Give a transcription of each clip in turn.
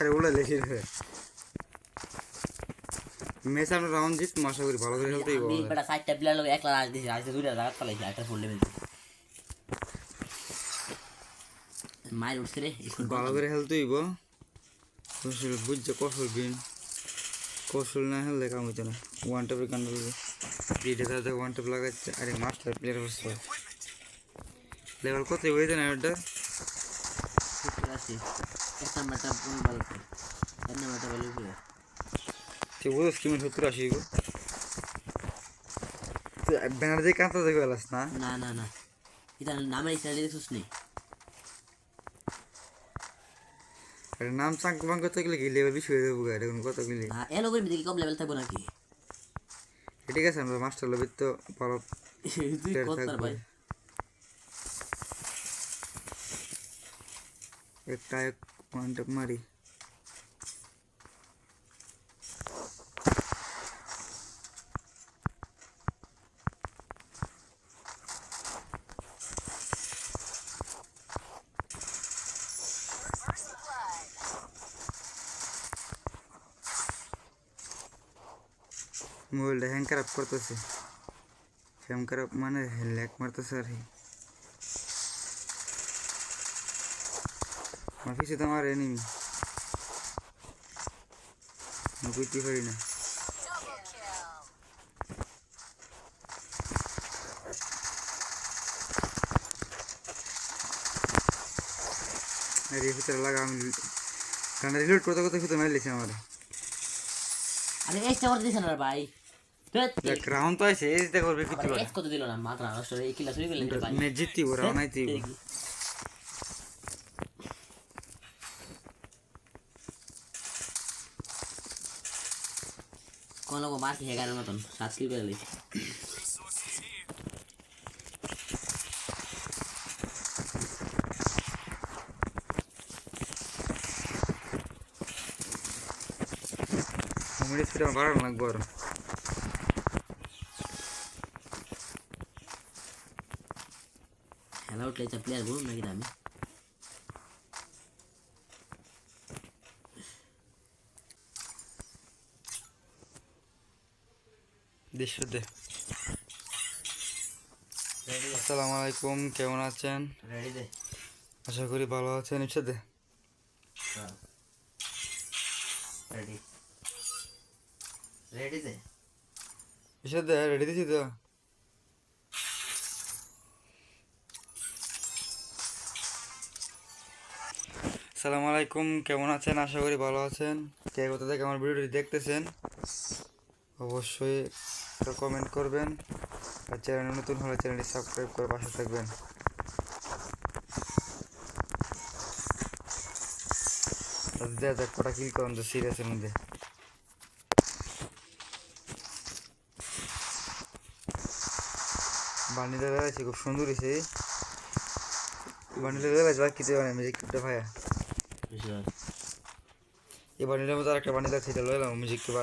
আরে ওটা লেখি রে ম্যাচ আমরা রাউন্ড জিত আশা করি ভালো করে খেলতেই আমি বেটা সাইডটা প্লেয়ার লোক একলা রাজ দিছি আজকে দুইটা জায়গা ফলাইছি একটা ফুল লেভেল মায়ের উঠছে রে ভালো করে খেলতেই গো কৌশল বুঝছে কৌশল বিন কৌশল না খেললে কাম হইতো না। ওয়ান টাপের কান্ড বিটে তাদের ওয়ান টাপ লাগাচ্ছে আরে মাস্টার প্লেয়ার বসছে লেভেল কত হয়েছে না ওটা? এক নাম্বারটা ভালো এক নাম্বারটা ভালো করে তুই বুঝো স্কিমের সত্তর আশি গো ব্যানার দিয়ে কাঁথা দেখে গেলাস না না না না এটা নামের ইচ্ছা দেখছিস নি আরে নাম চাঙ্ক বাঙ্ক গেলে কি লেভেল বেশি হয়ে যাব গাড়ি এখন কত গেলে হ্যাঁ এলো করে দেখি কম লেভেল থাকব নাকি ঠিক আছে আমরা মাস্টার লবির তো ভালো ভাই একটা এক ওয়ান টাপ মারি মোবাইলটা হ্যাং খারাপ করতেছে হ্যাং খারাপ মানে ল্যাক মারতেছে আর কি আমার পিছিয়ে তো আমার এনিমি বুঝতে পারি না। আরে এর ভিতরে লাগা আমি গানটা রিলোড করতে করতে ভিতরে আমার। আরে দিছ না ভাই। রাউন্ড তো আছে এই দেখো কত দিল না মাত্র নষ্ট এই কিলা শুরু করলেন ভাই। ম্যাচ জিততি বড় রাউন্ড ধ্যাৎ, আইতি দেখি। কোন লোক মারছি এগারোর মতন সাত কিল করে লিখি মিনিট ফিরে বাড়ানো লাগবো আর খেলা উঠলে প্লেয়ার বলুন নাকি আমি দৃশ্য দে আসসালামু আলাইকুম কেমন আছেন? রেডি দে। আশা করি ভালো আছেন ইচ্ছে দে। রেডি রেডি দে। ইচ্ছে রেডি দিছি তো। আসসালামু আলাইকুম কেমন আছেন? আশা করি ভালো আছেন। কে কোথা থেকে আমার ভিডিওটি দেখতেছেন? অবশ্যই একটা কমেন্ট করবেন আর চ্যানেল নতুন হলে চ্যানেলটি সাবস্ক্রাইব করে পাশে থাকবেন। কটা কিল করেন তো সিরিয়াসের মধ্যে। বানিয়ে দেখা খুব সুন্দর হয়েছে। বানিয়ে দেখা যাচ্ছে কিতে পারে মিউজিক কিপটা ভাইয়া। এই বানিয়ে মধ্যে আর একটা বানিয়ে দেখা সেটা লয়ে এলাম মিউজিক কিপা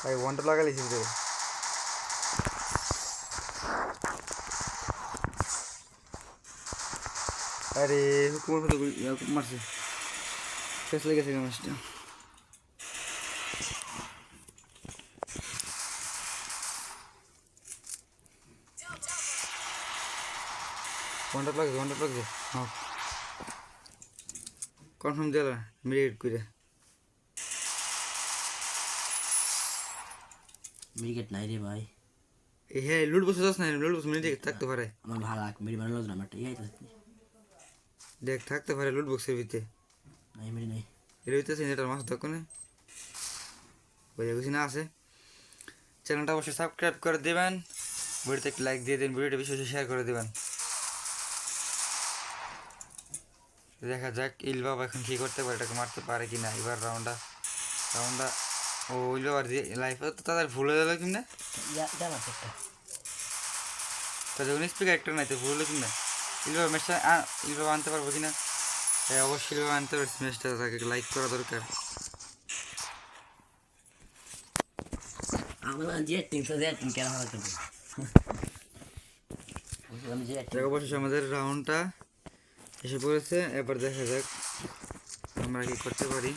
ভাই ওয়ানটা লাগালিস রে আরে হুকুমের ফেলে মারছে। শেষ লেগে গেছে মাছটা ওয়ানটা লাগছে ওয়ানটা লাগছে হ্যাঁ। কনফার্ম দিলা মিডিয়েট করে মিডিকেট নাই রে ভাই। এ হ্যাঁ লুট বসে যাস না লুট বসে মিডিয়েট থাকতে পারে। আমার ভালো লাগ মিডি বানালো না আমার ইয়াই দেখ থাকতে পারে লুট বক্সের ভিতরে। নাই মিডি নাই। এর ভিতরে এটার মাছ দোকানে বোঝা গেছি না আছে। চ্যানেলটা অবশ্যই সাবস্ক্রাইব করে দেবেন। ভিডিওতে একটি লাইক দিয়ে দিন ভিডিওটা বেশি বেশি শেয়ার করে দেবেন। দেখা যাক ইল বাবা এখন কি করতে পারে এটাকে মারতে পারে কিনা এবার রাউন্ডটা রাউন্ডটা ও ইল বাবার দিয়ে লাইফে তো তাদের ভুল হয়ে গেল কিনা? আমার একটা। তো যখন স্পিকার একটা নাই তো ভুল হলো কিনা? ইল বাবা ম্যাচটা ইল আনতে পারব কিনা? হ্যাঁ অবশ্যই ইল আনতে পারছি ম্যাচটা তাকে লাইক করা দরকার। আমার যে তিনশো যে তিন কেন হবে অবশেষে আমাদের রাউন্ডটা এসে পড়েছে। এবার দেখা যাক আমরা কি করতে পারি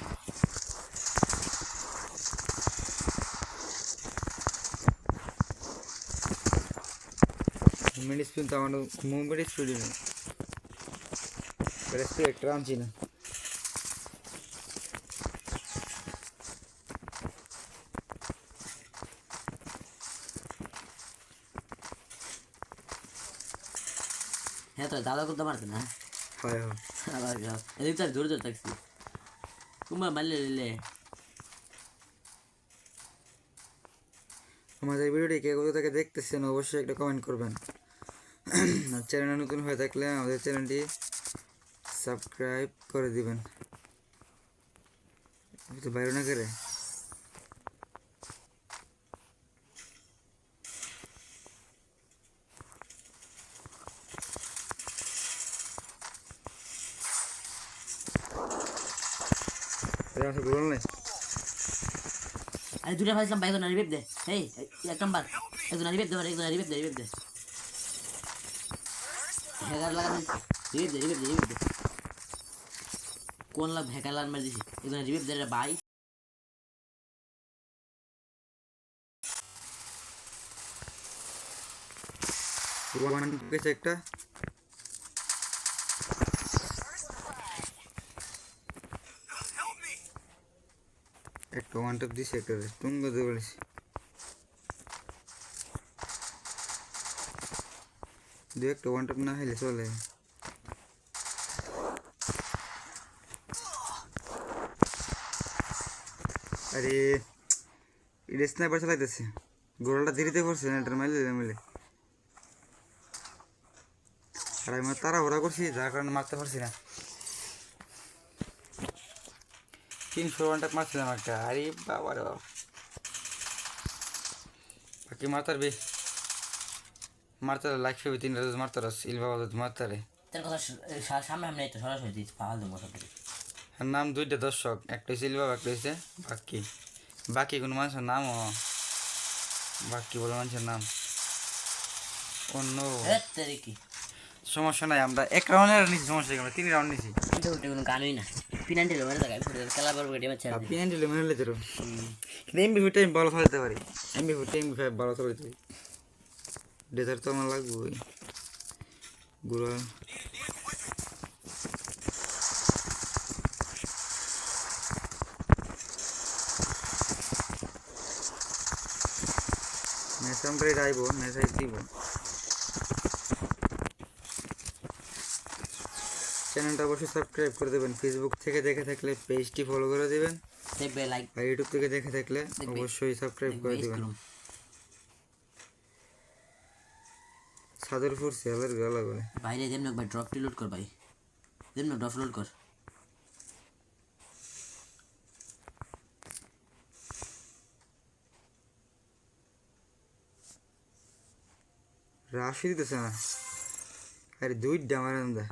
মুভমেন্ট স্পিন তো আমার মুভমেন্ট স্পিডই নেই স্পিড একটা আনছি না হ্যাঁ তো দাদা করতে পারছে না? হয় হয়। আবার যাও এদিক তো দূরে দূরে থাকছি কুমা মারলে লিলে আমাদের ভিডিওটি কে কোথা থেকে দেখতেছেন অবশ্যই একটা কমেন্ট করবেন। চ্যানেলে নতুন হয়ে থাকলে আমাদের চ্যানেলটি সাবস্ক্রাইব করে দিবেন। তো বাইরে না করে বলুন নাই আরে দুটা ফাইছিলাম বাইক রিবেপ দে। এই এক নাম্বার একজন রিবেপ দে একজন রিবেপ দে রিবেপ দে। হেগার লাগা রিবেপ দে রিবেপ দে রিবেপ দে। কোন লাগান মার দিছি? একজন রিবেপ দে ভাই। ওয়ান গেছে একটা? একটা ওয়ান টপ দিছে একটা, তুঙ্গ দিয়ে দু একটা ওয়ান টপ না হইলে চলে। আরে এটা স্নাইপার চালাইতেছে। গোড়াটা ধীরে পড়ছে না এটার মাইলে মিলে আর, আমি ওরা করছি, যার কারণে মারতে পারছি না। তিনশো ঘণ্টা মারছিলাম একটা। আরে বাবা। বাকি মারতার বে মারতার লাইক ফেবে তিন রাজ মারতার ইল বাবা তো মারতারে। তোর কথা সামনে সামনে তো সরাসরি দিচ্ছি পাহাড় দেবো সব নাম দুইটা দর্শক একটা হচ্ছে ইল বাবা একটা হচ্ছে বাকি। বাকি কোনো মানুষের নামও বাকি বলে মানুষের নাম। অন্য কি? সমস্যা নাই আমরা এক রাউন্ডের নিছি সমস্যা আমরা তিন রাউন্ড নিছি। কিন্তু ওটা কোনো গানই না। পিনান্টি লোমের জায়গায় খেলা পারব এটা ছেড়ে লো মেনে লেতে এমবি ফুটে আমি ভালো ফেলতে পারি। এমবি ফুটে এমবি ফাইভ ভালো ফেলতে পারি। ডেজার তো আমার লাগবে ওই গুড়া ম্যাচ আমরা আইব ম্যাচ দিব। চ্যানেলটা অবশ্যই সাবস্ক্রাইব করে দেবেন। ফেসবুক থেকে দেখে থাকলে পেজটি ফলো করে দেবেন। আর ইউটিউব থেকে দেখে থাকলে অবশ্যই সাবস্ক্রাইব করে দিবেন। সাদের ফুরছে আবার গালা বলে বাইরে যেমন একবার ড্রপটি লোড কর ভাই। যেমন ড্রপ লোড কর। রাশি দিতেছে না। আরে দুইটা আমার আন্দা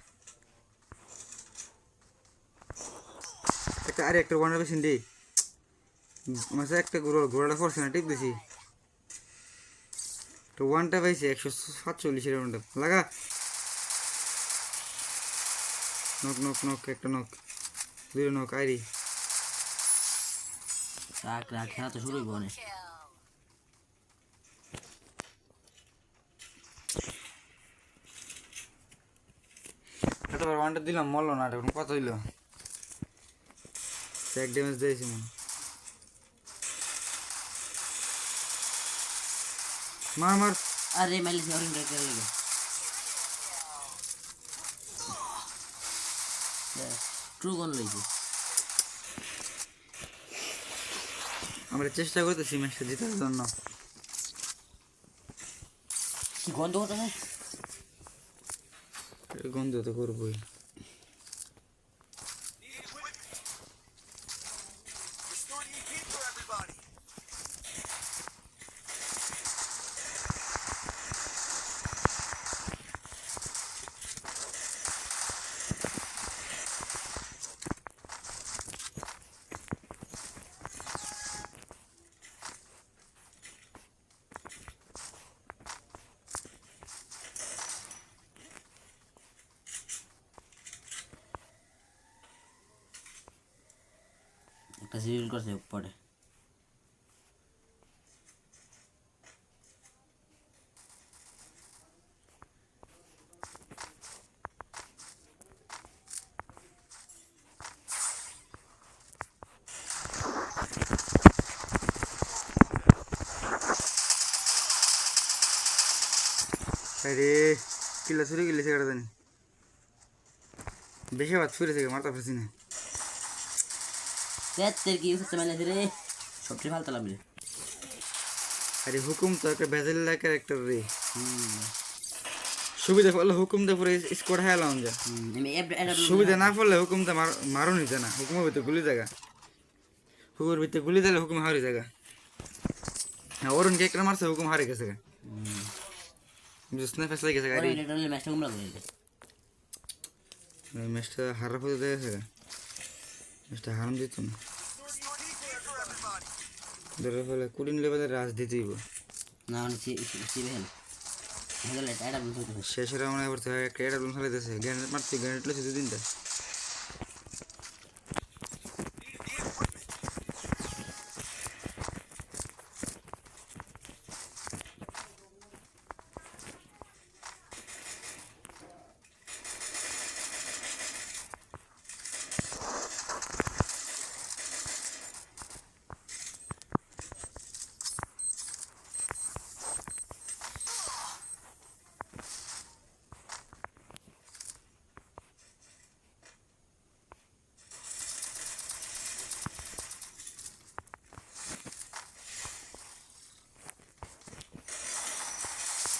একটা আরে একটা ওয়ান পেশেন্ট দি। মাসে একটা ঘোড়া ঘোড়াটা পড়ছে না টিপ দিছি। তো ওয়ানটা পাইছে একশো সাতচল্লিশের ওয়ানটা লাগা? নক নক নক একটা নক দুটো নক আইরি। রাখ রাখ খেলা তো শুরু অনেক এতবার ওয়ানটা দিলাম মরলো না এখন কত হইল। এক ড্যামেজ দিয়েছি মনে মার মার আরে মাইলে অরিং রেখে লেগে ট্রু গন লইছি আমরা চেষ্টা করতেছি ম্যাচটা জেতার জন্য কি গন্ধ করতেছে গন্ধ তো করবোই একটা সিরিয়াল করছে পরে আরে কিল্লা ছুরি কিল্লা সেটা জানি বেশি ভাত ছুরি থেকে মারতে পারছি কি ইউজ মানে রে। সবচেয়ে ভালো তালাম রে আরে হুকুম তো একটা ভেজেল্লা ক্যারেক্টার রে। সুবিধা পড়লে হুকুম তো পুরো হাই লাউন যা। সুবিধা না পড়লে হুকুম তো মার নিতে না হুকুমের ভিতরে গুলি জায়গা হুকুমের ভিতরে গুলি দিলে হুকুম হারি জায়গা হ্যাঁ অরুণ কে একটা মারছে হুকুম হারে গেছে হুম। বুঝছ ফেসলাই গেছে ম্যাচটা গুমরা করে দিলে। ম্যাচটা হারাম দিত না ধরে ফেলে কুড়ি নিলে বাদে রাজ দিতেই না মানে সি- কি সিবে হেল। হেল এটা এটা বুঝতে পারছি। শেষের পড়তে একটা এটা বলুন ফেলে দিয়েছে গ্যানেট মারছি গ্যানেট লেছে দু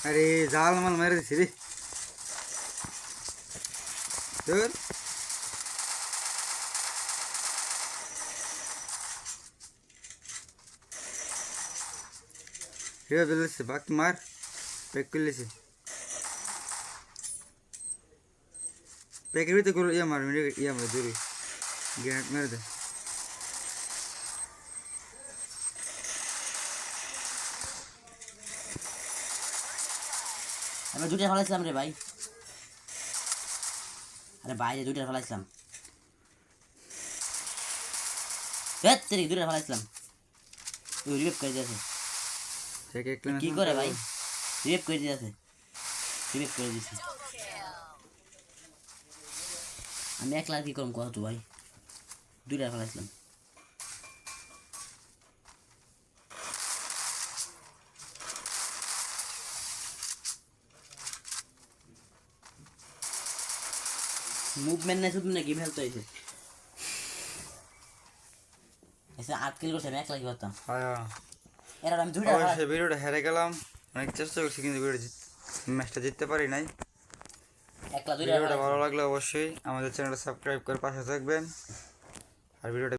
আরে জাল মাল মেরে দিছি রে। তোর রে বেলেছে বাক মার। পেক করলেছে পেকের ভিতরে ইয়া মার ইয়া মার দূরে। গ্রেনেড মেরে দে। আমরা দুইটা ফলাইছিলাম রে ভাই। আরে বাইরে দুইটা ফলাইছিলাম। হেৎ তেরি দুইটা ফলাইছিলাম। রিপেপ করে দিয়েছে। কি করে ভাই? রিপেপ করে দিয়েছে। রিপেপ করে দিয়েছে। আমি একলা কি করম কত ভাই? দুইটা ফলাইছিলাম। মুভমেন্ট নাই শুধু না গেম খেলতে হয়েছে এসে আট কিল করছে আমি একলা কি করতাম? এরা আমি দুইটা অবশ্যই ভিডিওটা হেরে গেলাম। অনেক চেষ্টা করছি কিন্তু ভিডিও ম্যাচটা জিততে পারি নাই। ভিডিওটা ভালো লাগলে অবশ্যই আমাদের চ্যানেলটা সাবস্ক্রাইব করে পাশে থাকবেন। আর ভিডিওটা